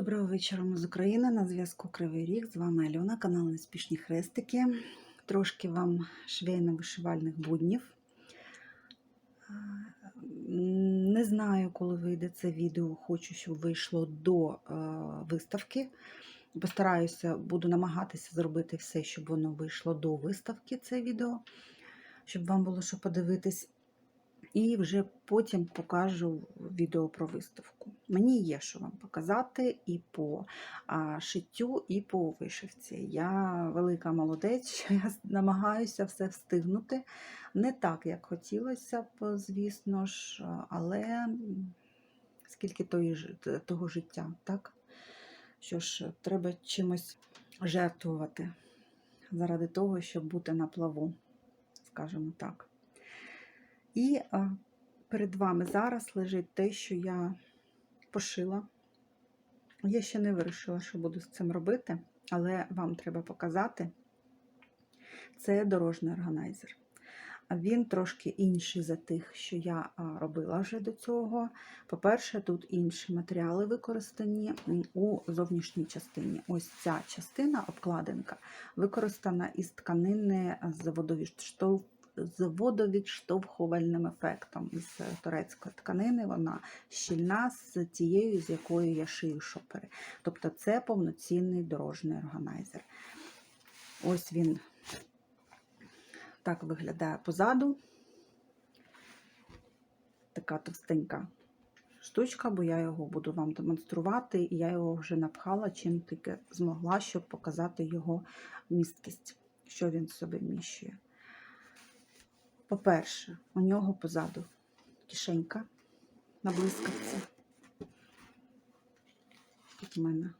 Доброго вечора з України. На зв'язку Кривий Ріг. З вами Альона, канал Неспішні Хрестики. Трошки вам швейно-вишивальних буднів. Е, Не знаю, коли вийде це відео. Хочу, щоб вийшло до е, виставки. Постараюся, буду намагатися зробити все, щоб воно вийшло до виставки, це відео, щоб вам було що подивитись. І вже потім покажу відео про виставку. Мені є що вам показати і по шиттю, і по вишивці. Я велика молодець, я намагаюся все встигнути. Не так, як хотілося б, звісно ж, але скільки того життя, так? Що ж, треба чимось жертвувати заради того, щоб бути на плаву, скажімо так. І перед вами зараз лежить те, що я пошила. Я ще не вирішила, що буду з цим робити, але вам треба показати. Це дорожній органайзер. Він трошки інший за тих, що я робила вже до цього. По-перше, тут інші матеріали використані у зовнішній частині. Ось ця частина, обкладинка, використана із тканини з водовідштовх з водовідштовхувальним ефектом із е, турецької тканини. Вона щільна з тією, з якою я шию шопери. Тобто це повноцінний дорожній органайзер. Ось він так виглядає позаду. Така товстенька штучка, бо я його буду вам демонструвати, і я його вже напхала чим тільки змогла, щоб показати його місткість, що він в собі вміщує. По-перше, у нього позаду кишенька на блискавці. Тут у мене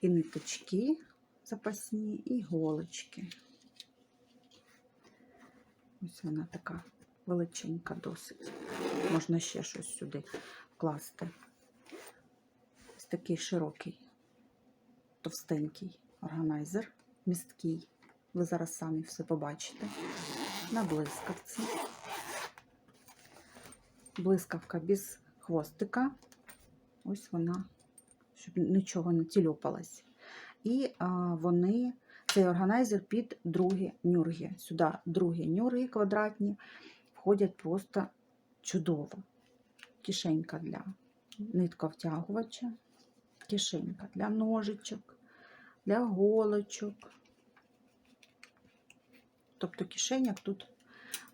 і ниточки запасні, і голочки. Ось вона така величенька досить. Можна ще щось сюди вкласти. Ось такий широкий, товстенький органайзер, місткий. Ви зараз самі все побачите. На блискавці. Блискавка без хвостика. Ось вона, щоб нічого не тільопалось. І а, вони, цей органайзер під другі нюрги. Сюди другі нюрги квадратні входять просто чудово. Кишенька для нитковтягувача, кишенька для ножичок, для голочок. Тобто кишеняк тут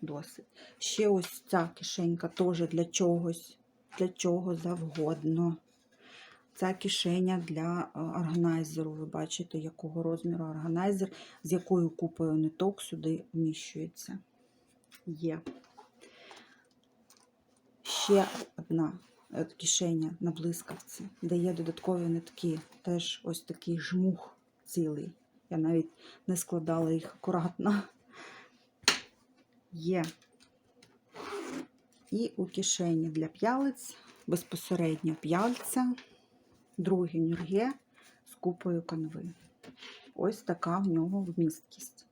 досить. Ще ось ця кишенька теж для чогось, для чого завгодно. Ця кишеня для е, органайзеру. Ви бачите, якого розміру органайзер, з якою купою ниток сюди вміщується. Є. Ще одна е, кишеня на блискавці, де є додаткові нитки. Теж ось такий жмух цілий. Я навіть не складала їх акуратно. Є. І у кишені для п'ялиць, безпосередньо п'яльця, друге нюрге з купою канви. Ось така в нього вмісткість.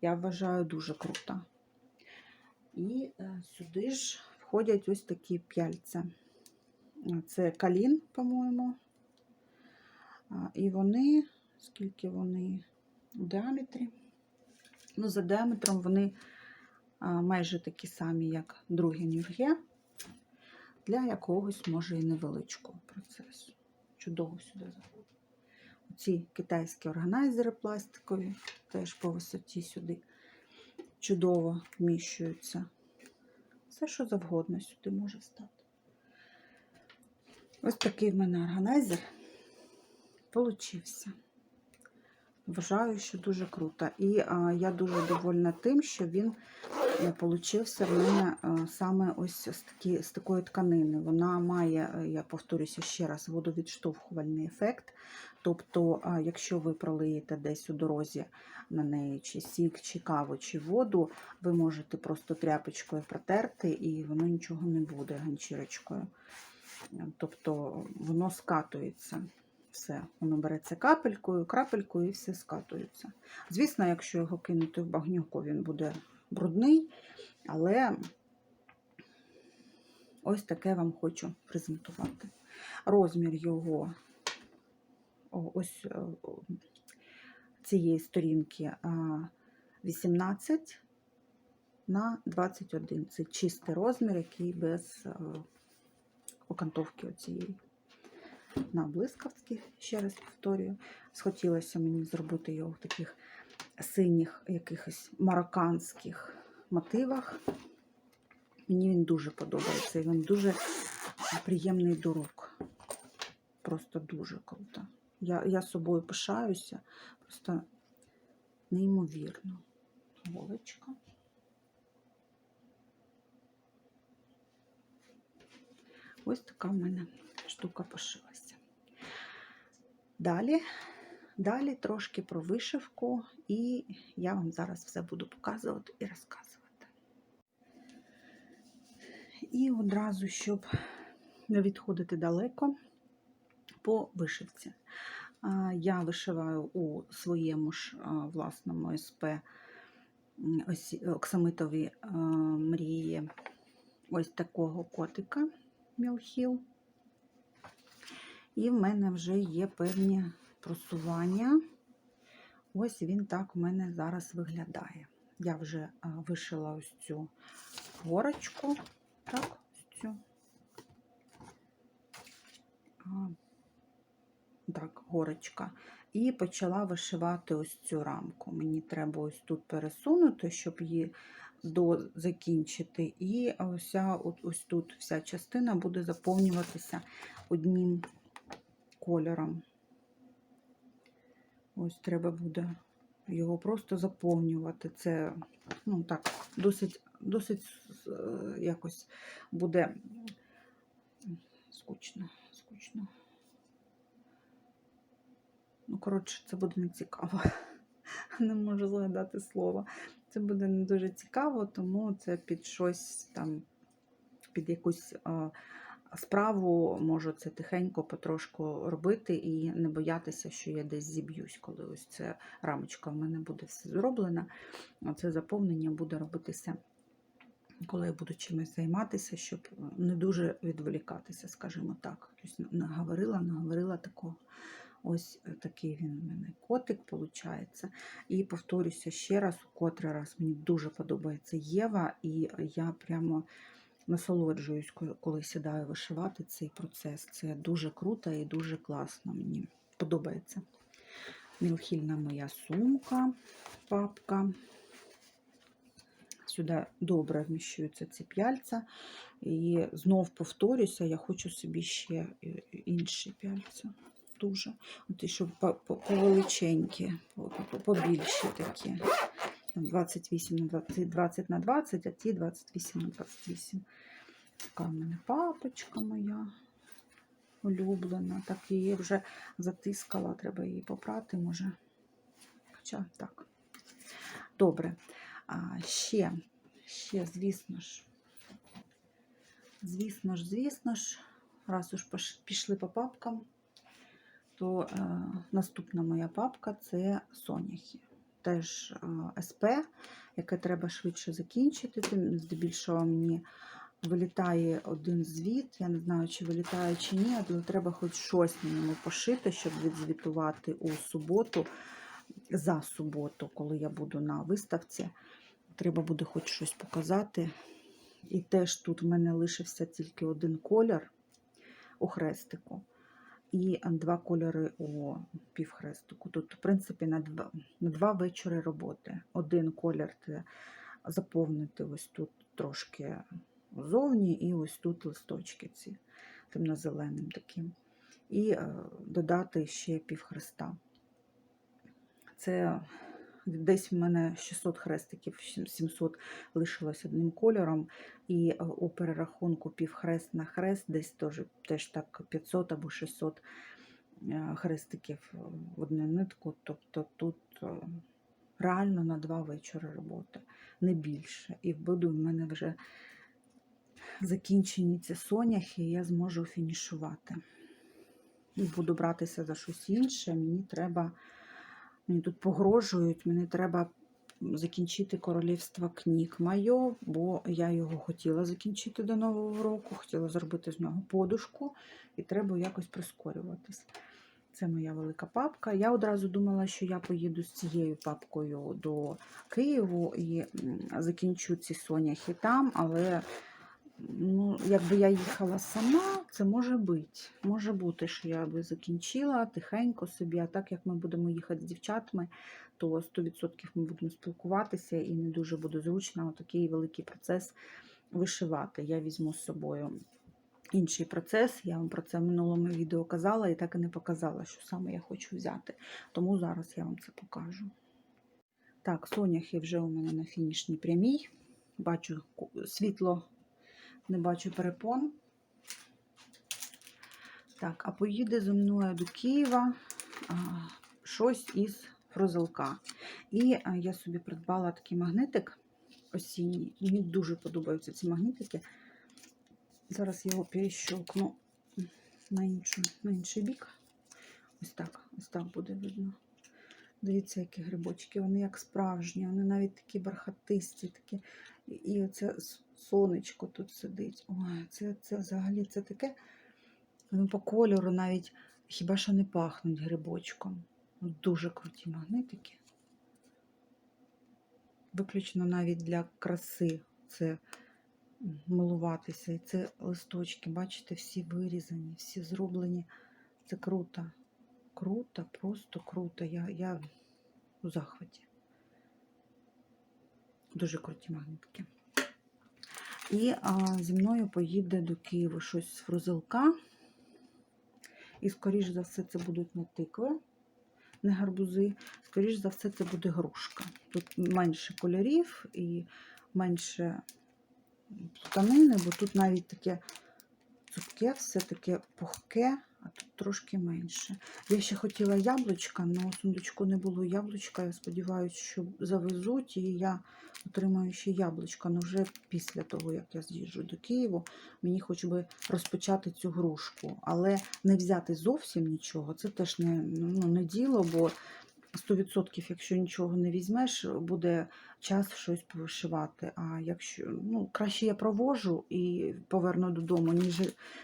Я вважаю дуже круто. І е, сюди ж входять ось такі п'яльця. Це калін, по-моєму. І вони, скільки вони у діаметрі? Ну, за діаметром вони майже такі самі, як другі нюрге, для якогось, може, і невеличкого процесу. Чудово сюди заходить. Ці китайські органайзери пластикові, теж по висоті сюди чудово вміщуються. Все, що завгодно сюди може стати. Ось такий в мене органайзер получився. Вважаю, що дуже круто. І а, я дуже довольна тим, що він получився в мене саме ось з, такі, з такої тканини. Вона має, е, я повторюся ще раз, водовідштовхувальний ефект. Тобто, якщо ви пролиєте десь у дорозі на неї чи сік, чи каву, чи воду, ви можете просто тряпочкою протерти, і воно нічого не буде ганчірочкою. Тобто воно скатується все. Воно береться капелькою, крапелькою і все скатується. Звісно, якщо його кинути в багнюку, він буде брудний, але ось таке вам хочу презентувати. Розмір його ось е, цієї сторінки 18 на 21. Це чистий розмір, який без е, окантовки оцієї. На блискавці, ще раз повторюю. Схотілося мені зробити його в таких синіх, якихось марокканських мотивах. Мені він дуже подобається. і Він дуже приємний до рук. Просто дуже круто. Я, я собою пишаюся. Просто неймовірно. Голочка. Ось така в мене штука пошилася. Далі, далі трошки про вишивку, і я вам зараз все буду показувати і розказувати. І одразу, щоб не відходити далеко по вишивці. Я вишиваю у своєму ж власному СП оксамитові мрії ось такого котика Мілхіл. І в мене вже є певні просування. Ось він так в мене зараз виглядає. Я вже вишила ось цю горочку. Так, ось цю. Так, горочка. І почала вишивати ось цю рамку. Мені треба ось тут пересунути, щоб її до закінчити. І ось, ось тут вся частина буде заповнюватися одним кольором. Ось треба буде його просто заповнювати. Це, ну так, досить, досить е, якось буде скучно, скучно. Ну, коротше, це буде не цікаво. Не можу згадати слово. Це буде не дуже цікаво, тому це під щось там, під якусь а, справу можу це тихенько потрошку робити і не боятися, що я десь зіб'юсь, коли ось ця рамочка в мене буде все зроблена. Це заповнення буде робитися, коли я буду чимось займатися, щоб не дуже відволікатися, скажімо так. Тобто наговорила, наговорила такого. Ось такий він у мене котик, виходить. І повторюся ще раз, у котрий раз мені дуже подобається Єва, і я прямо насолоджуюсь, коли- сідаю вишивати цей процес. Це дуже круто і дуже класно. Мені подобається. Мілхільна моя сумка, папка. Сюди добре вміщуються ці п'яльця. І знов повторюся, я хочу собі ще е, інші п'яльця. Дуже. От і щоб по- по- повеличенькі, по- по- побільші такі. Там 28 на 20, 20 на 20, а ті 28 на 28. Така в мене папочка моя улюблена. Так її вже затискала, треба її попрати, може. Хоча так. Добре. А ще, ще, звісно ж, звісно ж, звісно ж, раз уж пішли по папкам, то е, наступна моя папка це соняхи. Теж е, СП, яке треба швидше закінчити. Здебільшого мені вилітає один звіт. Я не знаю, чи вилітає, чи ні, але треба хоч щось на ньому пошити, щоб відзвітувати у суботу, за суботу, коли я буду на виставці. Треба буде хоч щось показати. І теж тут в мене лишився тільки один колір у хрестику і два кольори у півхрестику. Тут, в принципі, на два, на два вечори роботи. Один колір це заповнити ось тут трошки зовні, і ось тут листочки ці темно-зеленим таким. І е, додати ще півхреста. Це десь в мене 600 хрестиків, 700 лишилось одним кольором. І е, у перерахунку півхрест на хрест десь теж, теж так 500 або 600 е, хрестиків в одну нитку. Тобто тут е, реально на два вечори роботи, не більше. І буду в мене вже закінчені ці соняхи, і я зможу фінішувати. Буду братися за щось інше. Мені треба, мені тут погрожують, мені треба закінчити королівство книг моє, бо я його хотіла закінчити до Нового року, хотіла зробити з нього подушку, і треба якось прискорюватись. Це моя велика папка. Я одразу думала, що я поїду з цією папкою до Києву і закінчу ці соняхи там, але ну, якби я їхала сама, це може бути. Може бути, що я би закінчила тихенько собі, а так як ми будемо їхати з дівчатами, то 100% ми будемо спілкуватися і не дуже буде зручно такий великий процес вишивати. Я візьму з собою інший процес. Я вам про це в минулому відео казала і так і не показала, що саме я хочу взяти. Тому зараз я вам це покажу. Так, соняхи вже у мене на фінішній прямій. Бачу світло, не бачу перепон. Так, а поїде зі мною до Києва а, щось із фрозелка. І а, я собі придбала такий магнитик осінній. Мені дуже подобаються ці магнитики. Зараз я його перещелкну на, іншу, на інший бік. Ось так, ось так буде видно. Дивіться, які грибочки, вони як справжні, вони навіть такі бархатисті, такі. І- оце сонечко тут сидить. Ой, це, це взагалі це таке. Ну, по кольору навіть хіба що не пахнуть грибочком. Ну, Дуже круті магнитики. Виключно навіть для краси це милуватися. І це листочки, бачите, всі вирізані, всі зроблені. Це круто. Круто, просто круто. Я, я у захваті. Дуже круті магнитки. І а, зі мною поїде до Києва щось з фрузелка. І, скоріш за все, це будуть не тикви, не гарбузи. Скоріш за все, це буде грушка. Тут менше кольорів і менше плутанини, бо тут навіть таке цупке, все таке пухке, а тут трошки менше. Я ще хотіла яблучка, але у сундучку не було яблучка. Я сподіваюся, що завезуть, і я отримаю ще яблучка. Ну вже після того, як я з'їжджу до Києву, мені хоч би розпочати цю грушку. Але не взяти зовсім нічого, це теж не, ну, не діло, бо 100%, якщо нічого не візьмеш, буде час щось повишивати. А якщо ну, краще я провожу і поверну додому, ніж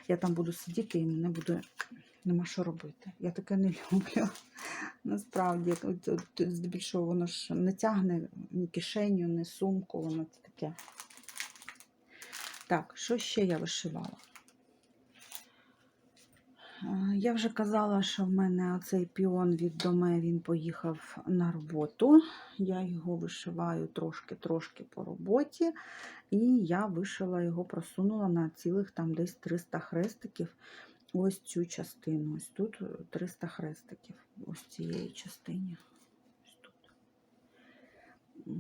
я там буду сидіти і мене буде нема що робити. Я таке не люблю. Насправді, здебільшого воно ж не тягне ні кишеню, ні сумку, воно таке. Так, що ще я вишивала? Е, Я вже казала, що в мене оцей піон від доме він поїхав на роботу. Я його вишиваю трошки-трошки по роботі, і я вишила його, просунула на цілих там десь 300 хрестиків. Ось цю частину. Ось тут 300 хрестиків. Ось цієї частині.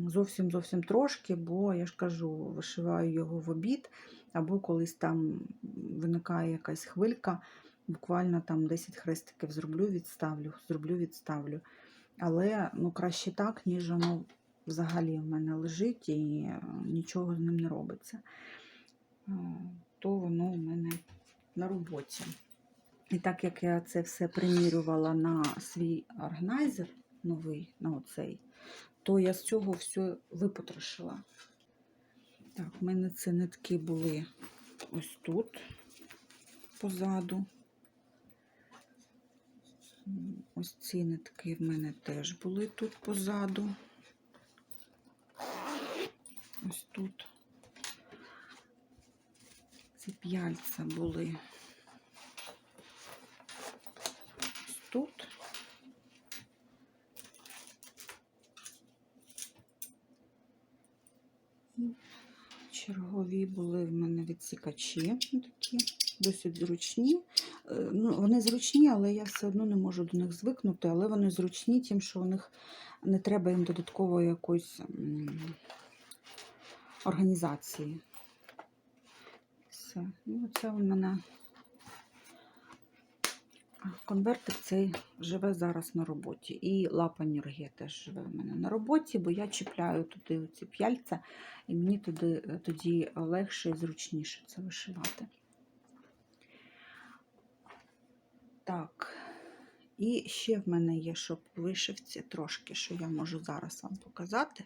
Зовсім зовсім трошки, бо я ж кажу, вишиваю його в обід, або колись там виникає якась хвилька буквально там 10 хрестиків зроблю, відставлю, зроблю, відставлю. Але ну, краще так, ніж воно взагалі в мене лежить і е, нічого з ним не робиться. Е, То воно у мене на роботі. І так як я це все примірювала на свій органайзер новий, на оцей, то я з цього все випотрошила. Так, в мене ці нитки були ось тут позаду. Ось ці нитки в мене теж були тут позаду. Ось тут. Ці п'яльця були ось тут. Чергові були в мене відсікачі такі, досить зручні. Е, Ну, вони зручні, але я все одно не можу до них звикнути, але вони зручні, тим, що у них не треба їм додаткової якоїсь організації. Все. Ну, це у мене конвертик цей живе зараз на роботі. І лапа Нюрге теж живе в мене на роботі, бо я чіпляю туди ці п'яльця, і мені туди, тоді легше і зручніше це вишивати. Так, і ще в мене є, щоб вишивці трошки, що я можу зараз вам показати.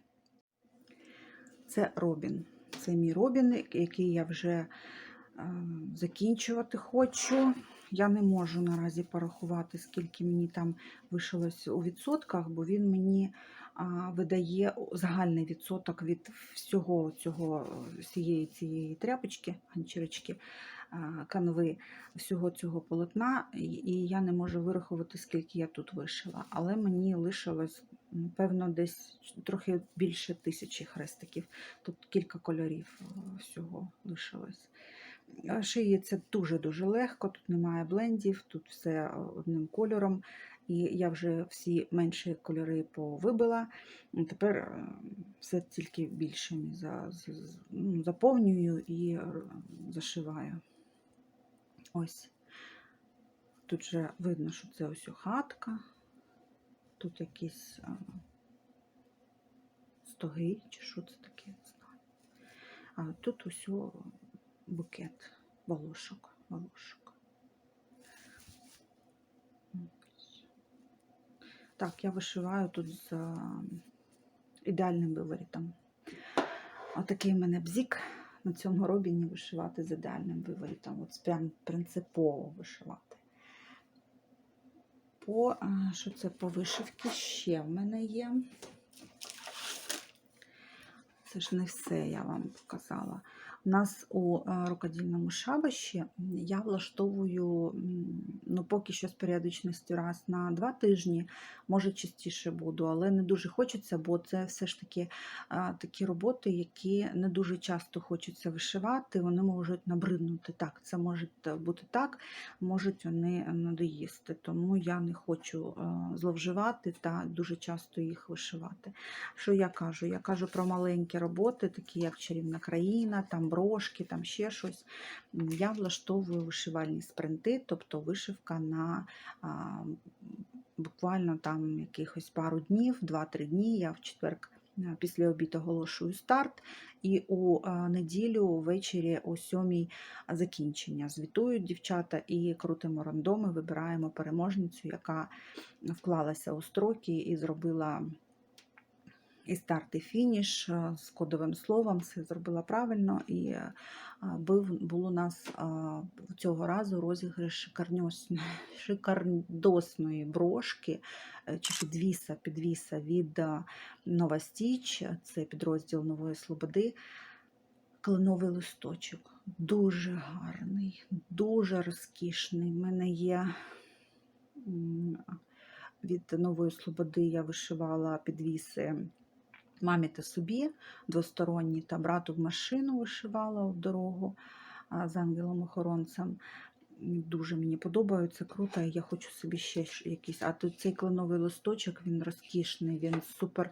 Це Робін. Це мій Робін, який я вже е, закінчувати хочу. Я не можу наразі порахувати, скільки мені там вишилось у відсотках, бо він мені видає загальний відсоток від всього цього, всієї цієї тряпочки, ганчірочки, канви, всього цього полотна, і, я не можу вирахувати, скільки я тут вишила. Але мені лишилось, напевно, десь трохи більше тисячі хрестиків. Тут кілька кольорів е, всього лишилось. А Шиється дуже-дуже легко, тут немає блендів, тут все е, одним кольором. І я вже всі менші кольори повибила. Тепер е, все тільки більшими ну, заповнюю і зашиваю. Ось. Тут вже видно, що це ось хатка. Тут якісь стоги, чи що це таке, не знаю. А тут усьо букет волошок. волошок. Так, я вишиваю тут з ідеальним виворітом. Отакий в мене бзік на цьому робіні вишивати з ідеальним виворітом. От прям принципово вишивати. По, що це по вишивці ще в мене є. Це ж не все я вам показала. У нас у рукодільному шабаші я влаштовую ну, поки що з періодичністю раз на два тижні, може частіше буду, але не дуже хочеться, бо це все ж таки такі роботи, які не дуже часто хочеться вишивати, вони можуть набриднути. Так, це може бути так, можуть вони надоїсти. Тому я не хочу зловживати та дуже часто їх вишивати. Що я кажу? Я кажу про маленькі роботи, такі як чарівна країна, там брошки, там ще щось. Я влаштовую вишивальні спринти, тобто вишивка на а, буквально там якихось пару днів, 2-3 дні. Я в четвер е, після обіду оголошую старт, і у е, неділю ввечері о 7 закінчення. Звітують дівчата і крутимо рандоми, вибираємо переможницю, яка вклалася у строки і зробила і старт, і фініш з кодовим словом, все зробила правильно. І був, був у нас цього разу розіграш шикардосної брошки е, чи підвіса, підвіса від Нова Стіч, це підрозділ Нової Слободи. Кленовий листочок. Дуже гарний, дуже розкішний. У мене є від Нової Слободи я вишивала підвіси мамі та собі двосторонні, та брату в машину вишивала в дорогу з ангелом-охоронцем. Дуже мені подобається, круто. Я хочу собі ще якийсь. А тут цей кленовий листочок, він розкішний, він супер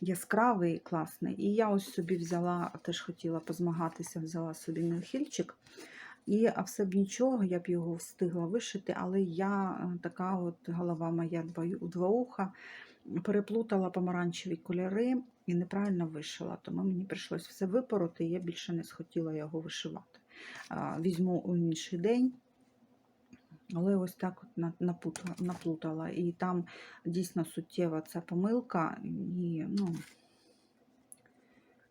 яскравий, класний. І я ось собі взяла, теж хотіла позмагатися, взяла собі нехильчик. І а все б нічого, я б його встигла вишити, але я е, така от голова моя двоуха, переплутала помаранчеві кольори і неправильно вишила. Тому мені прийшлось все випороти, і я більше не схотіла його вишивати. Візьму у інший день. Але ось так от наплутала. І там дійсно суттєва ця помилка. І, ну,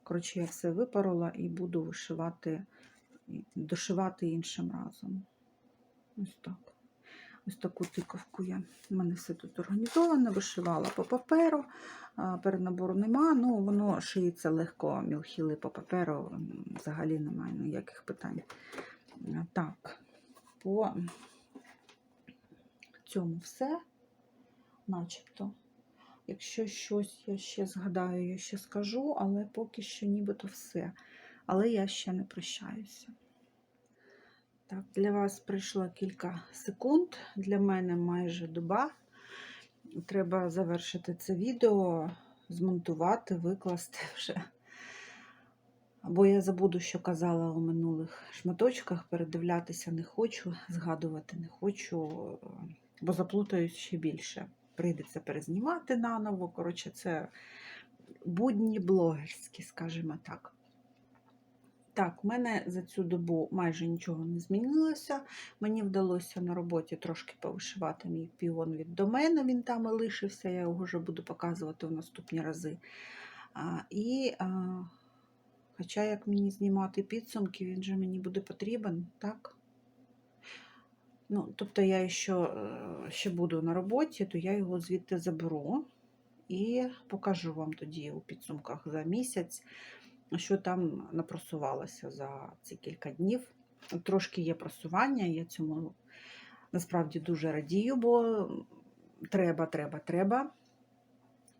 коротше, я все випорола і буду вишивати, дошивати іншим разом. Ось так. Ось таку тиковку я. У мене все тут організовано, вишивала по паперу, перенабору нема, ну воно шиється легко, мілхіли по паперу, взагалі немає ніяких питань. Так, по цьому все, начебто. Якщо щось я ще згадаю, я ще скажу, але поки що нібито все. Але я ще не прощаюся. Так, для вас пройшло кілька секунд, для мене майже доба. Треба завершити це відео, змонтувати, викласти вже. Або я забуду, що казала у минулих шматочках, передивлятися не хочу, згадувати не хочу, бо заплутаюсь ще більше. Прийдеться перезнімати наново. Коротше, це будні блогерські, скажімо так. Так, у мене за цю добу майже нічого не змінилося. Мені вдалося на роботі трошки повишивати мій піон від домену, він там і лишився, я його вже буду показувати в наступні рази. А, і а, Хоча як мені знімати підсумки, він же мені буде потрібен, так? Ну, тобто я ще, ще буду на роботі, то я його звідти заберу і покажу вам тоді у підсумках за місяць, що там напросувалося за ці кілька днів. Трошки є просування, я цьому насправді дуже радію, бо треба, треба, треба.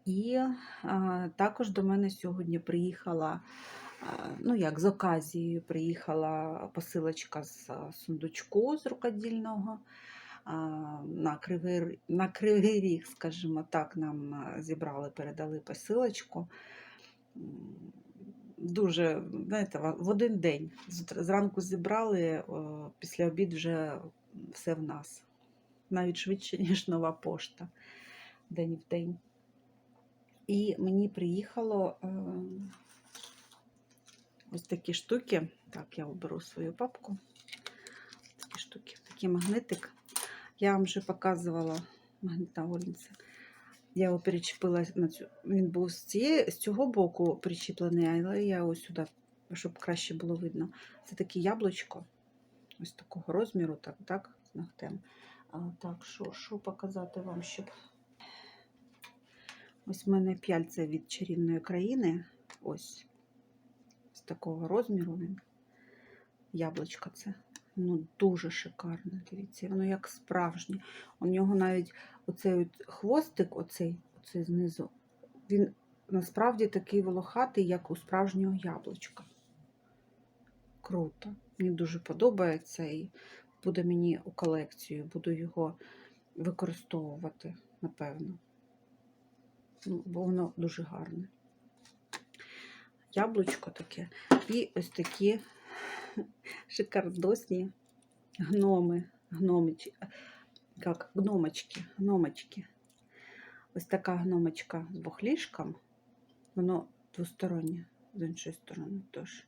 І а, також до мене сьогодні приїхала, а, ну як з оказією, приїхала посилочка з сундучку з рукодільного. а, На кривий, на кривий ріг, скажімо так, нам зібрали, передали посилочку. Дуже, знаєте, в один день. Зранку зібрали, після обід вже все в нас. Навіть швидше, ніж нова пошта день в день. І мені приїхало е, ось такі штуки. Так, я оберу свою папку. Такі штуки, такий магнитик. Я вам вже показувала магнитна гольниця. Я його перечепила на цю. Він був з, цієї, з цього боку причіплений, але я ось сюди, щоб краще було видно. Це таке яблучко. Ось такого розміру, так, так, з ногтем. А, так, що, що показати вам, щоб. Ось в мене п'яльця від чарівної країни. Ось. З такого розміру він. Яблучко це. Ну, дуже шикарне. Дивіться, воно як справжнє. У нього навіть оцей от хвостик, оцей, оцей знизу, він насправді такий волохатий, як у справжнього яблучка. Круто. Мені дуже подобається і буде мені у колекцію. Буду його використовувати, напевно. Ну, бо воно дуже гарне. Яблучко таке. І ось такі шикардосні гноми, гномичі, як гномочки, гномочки. Ось така гномочка з бухлішком. Воно двостороннє з іншої сторони теж.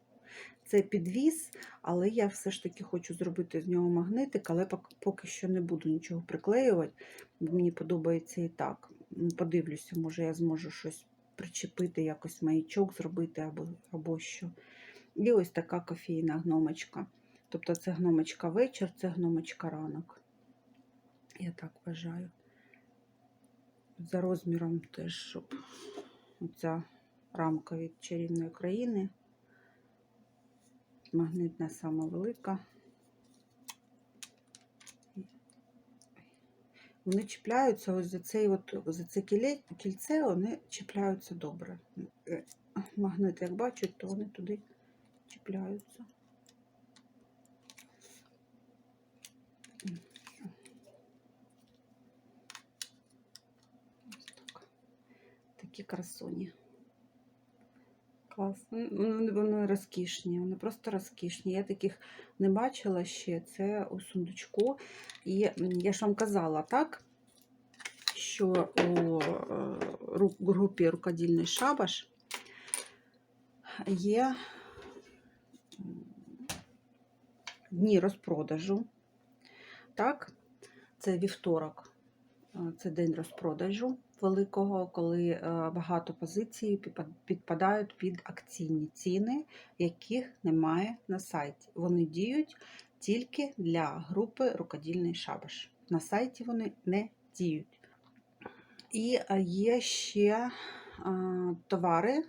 Це підвіз, але я все ж таки хочу зробити з нього магнитик, але поки що не буду нічого приклеювати, бо мені подобається і так. Подивлюся, може я зможу щось причепити, якось маячок зробити або, або що. І ось така кофейна гномочка. Тобто це гномочка вечір, це гномочка ранок. Я так вважаю. За розміром теж, щоб оця рамка від чарівної країни. Магнитна сама велика. Вони чіпляються ось за цей от, за це кільце, вони чіпляються добре. Е, Магнит, як бачать, то вони туди чіпляються. Такі красуні. Клас. Ну, Вони, вони розкішні, вони просто розкішні. Я таких не бачила ще. Це у сундучку. І я ж вам казала, так? Що у е, групі рукодільний шабаш є дні розпродажу. Так, це вівторок, е, це день розпродажу великого, коли е, багато позицій підпадають під акційні ціни, яких немає на сайті. Вони діють тільки для групи рукодільний шабаш. На сайті вони не діють. І е, є ще е, товари,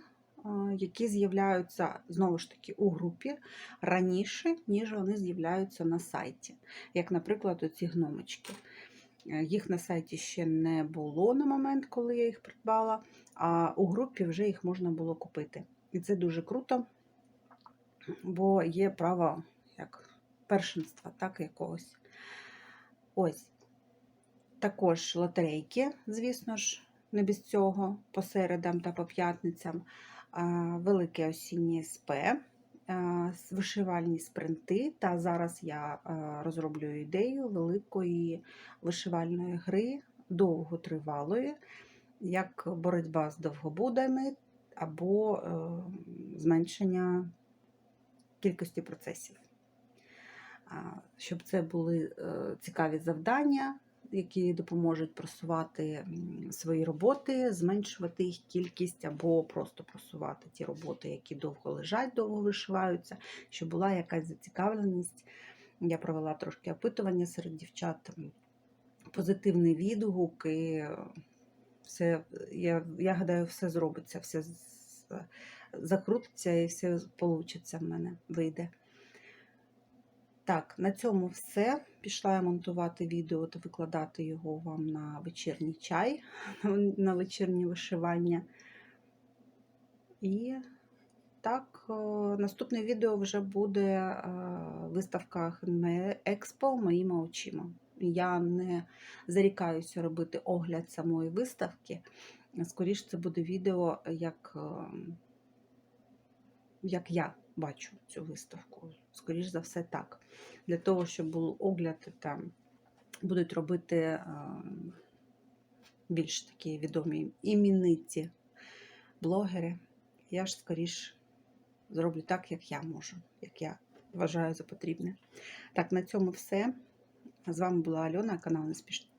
які з'являються знову ж таки у групі раніше, ніж вони з'являються на сайті. Як, наприклад, оці гномочки. Е, Їх на сайті ще не було на момент, коли я їх придбала, а у групі вже їх можна було купити. І це дуже круто, бо є право як першинства, так якогось. Ось. Також лотерейки, звісно ж, не без цього, по середам та по п'ятницям. Велике осіннє СП, вишивальні спринти. Та зараз я а, розроблюю ідею великої вишивальної гри, довготривалої, як боротьба з довгобудами або е, зменшення кількості процесів. Щоб це були е, цікаві завдання, які допоможуть просувати свої роботи, зменшувати їх кількість або просто просувати ті роботи, які довго лежать, довго вишиваються, щоб була якась зацікавленість. Я провела трошки опитування серед дівчат, позитивний відгук, і е, все, я, я гадаю, все зробиться, все закрутиться і все вийде в мене, вийде. Так, на цьому все. Пішла я монтувати відео та викладати його вам на вечірній чай, на вечірнє вишивання. І так, наступне відео вже буде е, виставка Хенме Експо моїми очима. Я не зарікаюся робити огляд самої виставки. Скоріше, це буде відео, як, е, як я бачу цю виставку. Скоріш за все, так. Для того, щоб був огляд, там будуть робити е, більш такі відомі імениті блогери. Я ж скоріш зроблю так, як я можу, як я вважаю за потрібне. Так, на цьому все. З вами була Альона, канал Неспішні.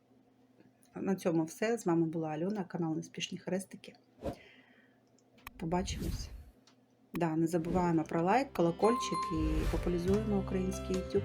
На цьому все. З вами була Альона, канал Неспішні Хрестики. Побачимось. Да, не забуваємо про лайк, колокольчик і популяризуємо український YouTube.